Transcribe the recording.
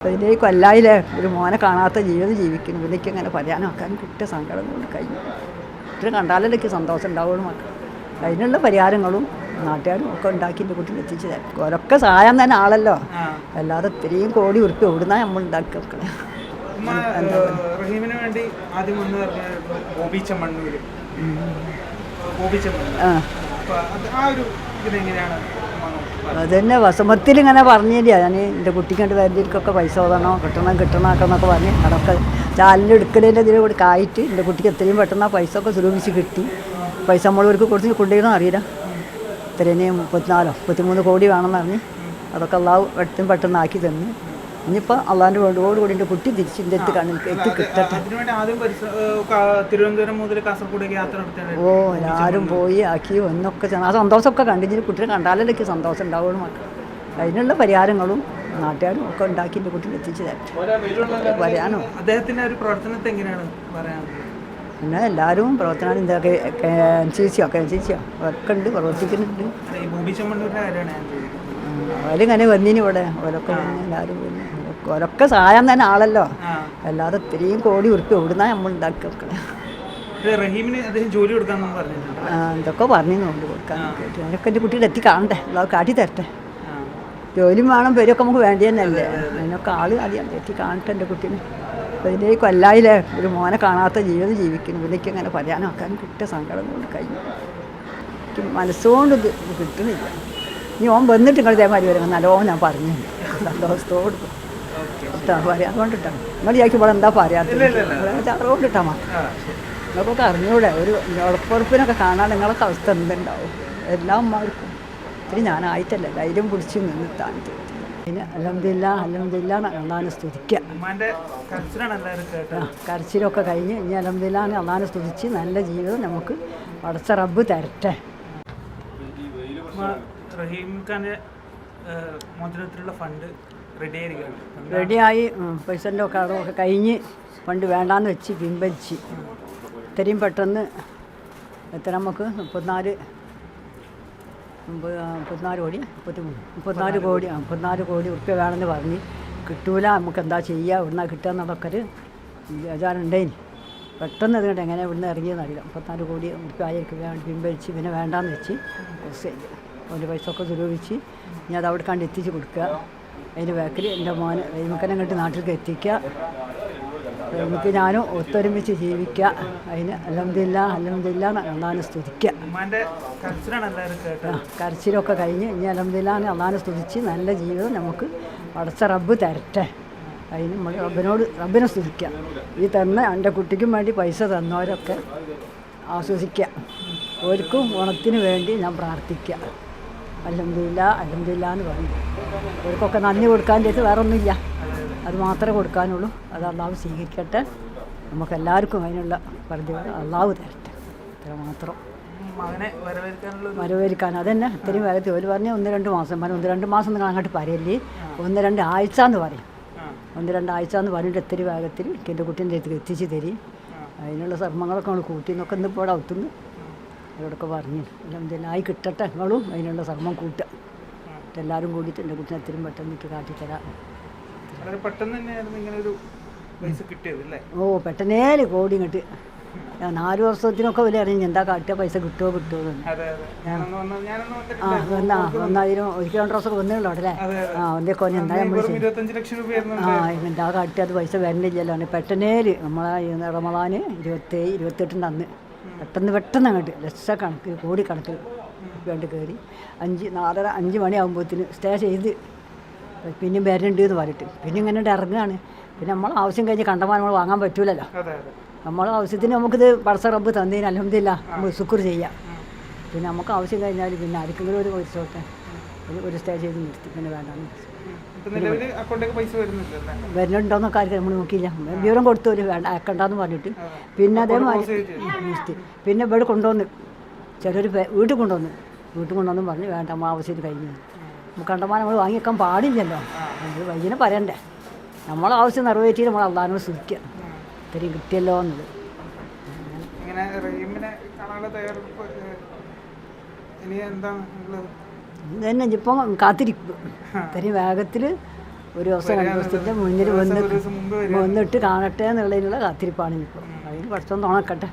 അതിന്റെ ഈ കൊല്ലായിലെ ഒരു മോനെ കാണാത്ത ജീവിതം ജീവിക്കുന്നു. ഇതിലേക്ക് അങ്ങനെ പറയാനൊക്കാൻ കിട്ടിയ സങ്കടം കൊണ്ട് കഴിഞ്ഞു ഇത്ര കണ്ടാലേ എനിക്ക് സന്തോഷം ഉണ്ടാവുള്ളൂ മക്കൾ അതിനുള്ള പരിഹാരങ്ങളും നാട്ടുകാരും ഒക്കെ ഉണ്ടാക്കി എന്റെ കുട്ടിയിൽ എത്തിച്ചു തരാം. ഓരൊക്കെ സഹായം തന്നെ ആളല്ലോ. അല്ലാതെ ഇത്രയും കോടി ഉറുപ്പ് എവിടുന്നാ നമ്മൾ ഉണ്ടാക്കി ചെമ്മണ്ണൂർ ആ. അതന്നെ വസമത്തിൽ ഇങ്ങനെ പറഞ്ഞില്ല ഞാൻ എന്റെ കുട്ടിക്ക് വേണ്ടി വരുന്നതിൽക്കൊക്കെ പൈസ ഓതണോ കിട്ടണം കിട്ടണമൊക്കെ എന്നൊക്കെ പറഞ്ഞ് അതൊക്കെ ചാലിൽ എടുക്കലിന്റെ ഇതിൽ കൂടി കായിട്ട് എന്റെ കുട്ടിക്ക് എത്രയും പെട്ടെന്ന് ആ പൈസ ഒക്കെ സുരൂപിച്ച് കിട്ടി. പൈസ നമ്മളവർക്ക് കൊടുത്ത് കൊണ്ടുവരുന്ന അറിയില്ല. ഇത്രയും മുപ്പത്തിനാലോ മുപ്പത്തിമൂന്ന് കോടി വേണമെന്ന് പറഞ്ഞ് അതൊക്കെ എല്ലാ എടുത്തും പെട്ടെന്ന് ആക്കി തന്നു. ഇനിയിപ്പോൾ അള്ളാന്റെ വേണ്ടോട് കൂടി എന്റെ കുട്ടി തിരിച്ച് തിരിച്ചിന്റെ എത്തി കണ്ണിൽ എത്തി കിട്ടട്ടെ. തിരുവനന്തപുരം മുതൽ കാസർഗോഡേക്ക് യാത്ര ഓ എല്ലാവരും പോയി ആക്കി ഒന്നൊക്കെ ചെന്ന്. ആ സന്തോഷമൊക്കെ കണ്ടിട്ട് കുട്ടിയെ കണ്ടാലേ എനിക്ക് സന്തോഷം ഉണ്ടാവുള്ളൂ മക്കൾ അതിനുള്ള പരിഹാരങ്ങളും നാട്ടുകാരും ഒക്കെ ഉണ്ടാക്കി എന്റെ കുട്ടിനെ എത്തിച്ചു തരാം പറയാനോ അദ്ദേഹത്തിന്റെ ഒരു പ്രവർത്തനത്തെ എങ്ങനെയാണ് പറയാനുള്ളത് പിന്നെ എല്ലാവരും പ്രവർത്തനം എന്തൊക്കെ എൻ സി സിയോ കെ എൻ സി സിയോ ഒക്കെ ഉണ്ട് പ്രവർത്തിക്കുന്നുണ്ട്. അവരിങ്ങനെ വന്നിന് ഇവിടെ അവരൊക്കെ വന്ന് എല്ലാവരും വന്ന്. അവരൊക്കെ സഹായം തന്നെ ആളല്ലോ അല്ലാതെ ഇത്രയും കോടി ഉറുപ്പ് എവിടുന്ന നമ്മൾ ഉണ്ടാക്കി വെക്കണേ? റഹീമിന് അദ്ദേഹം ജോലി കൊടുക്കാന്ന് പറഞ്ഞിട്ടുണ്ട്. എന്തൊക്കെ പറഞ്ഞു കൊണ്ട് കൊടുക്കാൻ. അതിനൊക്കെ എന്റെ കുട്ടിയുടെ എത്തി കാണണ്ടേ അല്ലാതെ കാട്ടി തരട്ടെ. ജോലിയും വേണം പേരൊക്കെ നമുക്ക് വേണ്ടി തന്നെയല്ലേ അതിനൊക്കെ ആൾ അറിയാം എത്തി കാണട്ടെ എന്റെ കുട്ടീനെ. അതിന്റെ കൊല്ലായില്ലേ? ഒരു മോനെ കാണാത്ത ജീവിതം ജീവിക്കുന്നു. ഇതിലേക്ക് അങ്ങനെ പറയാനാക്കാൻ കിട്ടിയ സങ്കടം കൊണ്ട് കഴിഞ്ഞു. എനിക്ക് മനസ്സുകൊണ്ട് ഇത് കിട്ടുന്നില്ല. ഇനി ഓൻ വന്നിട്ട് നിങ്ങൾ ഇതേമാതിരി വരും. നല്ലോണം ഞാൻ പറഞ്ഞു സന്തോഷത്തോട് ഇട്ടാ പറയാം അതുകൊണ്ടിട്ടാണ് നിങ്ങൾ ചോദിക്കും ഇവിടെ എന്താ പറയാത്തത്. അതുകൊണ്ടിട്ടാ മാത്രം. നിങ്ങൾക്കൊക്കെ അറിഞ്ഞൂടെ ഒരു ഉറപ്പുറപ്പിനൊക്കെ കാണാൻ നിങ്ങളൊക്കെ അവസ്ഥ എന്തുണ്ടാവും? എല്ലാ അമ്മമാർക്കും ഇത്തിരി ഞാനായിട്ടല്ല ധൈര്യം പിടിച്ച് നിന്ന് താൻ പിന്നെ അലഹമില്ല അലഹമില്ല അള്ളാനെ സ്തുതിക്കുക കരച്ചിലൊക്കെ കഴിഞ്ഞ് ഇനി അലഹമില്ലാന്ന് അള്ളാനെ സ്തുതിച്ച് നല്ല ജീവിതം നമുക്ക് പടച്ച റബ്ബ് തരട്ടെ. റഹീം ഖാന്റെ മോചനത്തിലുള്ള ഫണ്ട് റെഡിയായി പൈസന്റെ ഒക്കെ അടവൊക്കെ കഴിഞ്ഞ് പണ്ട് വേണ്ടാന്ന് വെച്ച് പിൻവലിച്ച്. ഇത്രയും പെട്ടെന്ന് എത്ര നമുക്ക്? മുപ്പത്തിനാല് മുപ്പത്തിനാല് കോടി? മുപ്പത്തി മൂന്ന് മുപ്പത്തിനാല് കോടി മുപ്പത്തിനാല് കോടി ഉറുപ്പ്യ വേണമെന്ന് പറഞ്ഞ് കിട്ടൂല. നമുക്ക് എന്താ ചെയ്യുക ഇവിടുന്ന് കിട്ടുക എന്നുള്ളൊക്കെ ഒരു വിചാരം ഉണ്ടായിന് പെട്ടെന്ന് അതുകൊണ്ട് എങ്ങനെ ഇവിടുന്ന് ഇറങ്ങിയെന്ന് അറിയില്ല. മുപ്പത്തിനാല് കോടി ഉറുപ്പ്യ ആയിരിക്കും വേണ്ടി പിൻവലിച്ച് പിന്നെ വേണ്ടാന്ന് വെച്ച് ഒരു പൈസ ഒക്കെ ദുരൂപിച്ച് ഇനി അത് അവിടെ കണ്ട് എത്തിച്ച് കൊടുക്കുക. അതിന് ബാക്കിൽ എന്റെ മോൻ നമുക്കെന്നെ കണ്ടിട്ട് നാട്ടിലേക്ക് എത്തിക്കുക. നമുക്ക് ഞാനും ഒത്തൊരുമിച്ച് ജീവിക്കുക. അതിന് അലഹമില്ല അലഹമില്ല അള്ളാഹാനെ സ്തുതിക്കുക. കരച്ചിലൊക്കെ കഴിഞ്ഞ് ഇനി അലഹമില്ല അള്ളാഹാനെ സ്തുതിച്ച് നല്ല ജീവിതം നമുക്ക് പടച്ച റബ്ബ് തരട്ടെ. അതിന് നമ്മൾ റബ്ബിനോട് റബ്ബിനെ സ്തുതിക്കുക. ഈ തന്ന എന്റെ കുട്ടിക്കും വേണ്ടി പൈസ തന്നവരൊക്കെ ആശ്വസിക്കുക ഓർക്കും ഓണത്തിന് വേണ്ടി ഞാൻ പ്രാർത്ഥിക്കുക. അലഹമില്ല അലഹമില്ല എന്ന് പറഞ്ഞു അവർക്കൊക്കെ നന്ദി കൊടുക്കാൻ ചേച്ചി വേറെ ഒന്നുമില്ല അത് മാത്രമേ കൊടുക്കാനുള്ളൂ. അത് അള്ളാഹു സ്വീകരിക്കട്ടെ. നമുക്ക് എല്ലാവർക്കും അതിനുള്ള പറഞ്ഞു അള്ളാഹു തരട്ടെ. അത്ര മാത്രം. വരവേൽക്കാൻ അതന്നെ. ഇത്രയും വേഗത്തിൽ ഒരു പറഞ്ഞ ഒന്ന് രണ്ട് മാസം പറഞ്ഞു. ഒന്ന് രണ്ട് മാസം നിങ്ങൾ അങ്ങോട്ട് പറയല്ലേ? ഒന്ന് രണ്ട് ആഴ്ച എന്ന് പറയും ഒന്ന് രണ്ട് ആഴ്ച എന്ന് പറഞ്ഞിട്ട് ഇത്തിരി വേഗത്തിൽ എന്റെ കുട്ടീന്റെ അടുത്ത് എത്തിച്ച് തരും. അതിനുള്ള ശ്രമങ്ങളൊക്കെ നമ്മൾ കൂട്ടി. നിന്നൊക്കെ ഇന്ന് ഇപ്പോൾ അവിടെ ഒത്തുന്നു. അവരോടൊക്കെ പറഞ്ഞു ആയി കിട്ടട്ടെ നിങ്ങളും അതിനുള്ള ശ്രമം കൂട്ടുക. എല്ലാവരും കൂടിയിട്ട് എന്റെ കുട്ടിനെ എത്രയും പെട്ടെന്ന് എനിക്ക് കാട്ടിത്തരാം വളരെ പെട്ടെന്ന് തന്നെയായിരുന്നു ഇങ്ങനെ ഒരു പൈസ കിട്ടിയത് അല്ലേ? ഓ പെട്ടെന്നേൽ കോടി ഇങ്ങോട്ട്. ഞാൻ നാല് വർഷത്തിനൊക്കെ വില അറിഞ്ഞു എന്താ കാട്ടിയ പൈസ കിട്ടുമോ കിട്ടുമോ ആ. വന്നാ വന്നതിനും ഒരു രണ്ട് ദിവസം വന്നിട്ടുണ്ടോ അവിടെ അതെ, ഒന്നേ ആ ഒന്നേക്കോ എന്താ നമ്മൾ ആ എന്താ കാട്ടിയത് പൈസ വരണില്ലല്ലോ. പെട്ടെന്നേൽ നമ്മളെ ഈ റമദാന് ഇരുപത്തേഴ് ഇരുപത്തെട്ടിന്റെ അന്ന്. പെട്ടെന്ന് പെട്ടെന്ന് അങ്ങോട്ട് ലക്ഷക്കണക്കിന് കോടിക്കണക്കിന് വേണ്ടി കയറി. അഞ്ച് നാലര അഞ്ച് മണിയാകുമ്പോഴത്തേന് സ്റ്റേ ചെയ്ത് പിന്നെയും വരണ്ട് എന്ന് പറഞ്ഞിട്ട്. പിന്നെ ഇങ്ങനെ ഇറങ്ങുകയാണ് പിന്നെ നമ്മൾ ആവശ്യം കഴിഞ്ഞ് കണ്ടമാനം നമ്മൾ വാങ്ങാൻ പറ്റൂലല്ലോ. നമ്മൾ ആവശ്യത്തിന് നമുക്കിത് പടസ റബ്ബ് തന്നതിന് അലഹമില്ല നമുക്ക് സുക്കർ ചെയ്യാം. പിന്നെ നമുക്ക് ആവശ്യം കഴിഞ്ഞാൽ പിന്നെ ആർക്കെങ്കിലും ഒരു ഒരു ഒരു സ്റ്റേ ചെയ്ത് നിർത്തി. പിന്നെ വേണ്ടാന്ന് വരുന്നുണ്ടോന്നൊക്കെ ആർക്കും നമ്മൾ നോക്കിയില്ല. വിവരം കൊടുത്തു ഒരു വേണ്ട അയക്കണ്ടെന്ന് പറഞ്ഞിട്ട്. പിന്നെ അതേമാതിരി പിന്നെ ഇവിടെ കൊണ്ടുവന്ന് ചിലർ വീട്ടിൽ കൊണ്ടുവന്ന് വീട്ടിൽ കൊണ്ടുവന്ന് പറഞ്ഞ് വേണ്ട നമ്മൾ ആവശ്യത്തിന് കഴിഞ്ഞു. കണ്ടമാനം നമ്മൾ വാങ്ങിയേക്കാൻ പാടില്ലല്ലോ. അത് വൈകിനെ പറയണ്ടേ. നമ്മളെ ആവശ്യം നിറവേറ്റി നമ്മൾ അള്ളാഹിനോട് ശ്രമിക്കുക ഇത്രയും കിട്ടിയല്ലോ എന്നത്. ഇങ്ങനെ റഹീമിനെ കാണാനുള്ള തയ്യാറെടുപ്പ് ഇനി എന്താണ് ഉള്ളത് ഇത് തന്നെ ഇപ്പം കാത്തിരിക്കും. ഇത്രയും വേഗത്തിൽ ഒരു ദിവസം രണ്ട് ദിവസത്തിന്റെ മുന്നിൽ വന്ന്. വന്നിട്ട് കാണട്ടെ എന്നുള്ളതിനുള്ള കാത്തിരിപ്പാണ് ഇപ്പോൾ അതിന് കുറച്ചൊന്നും തുണക്കട്ടെ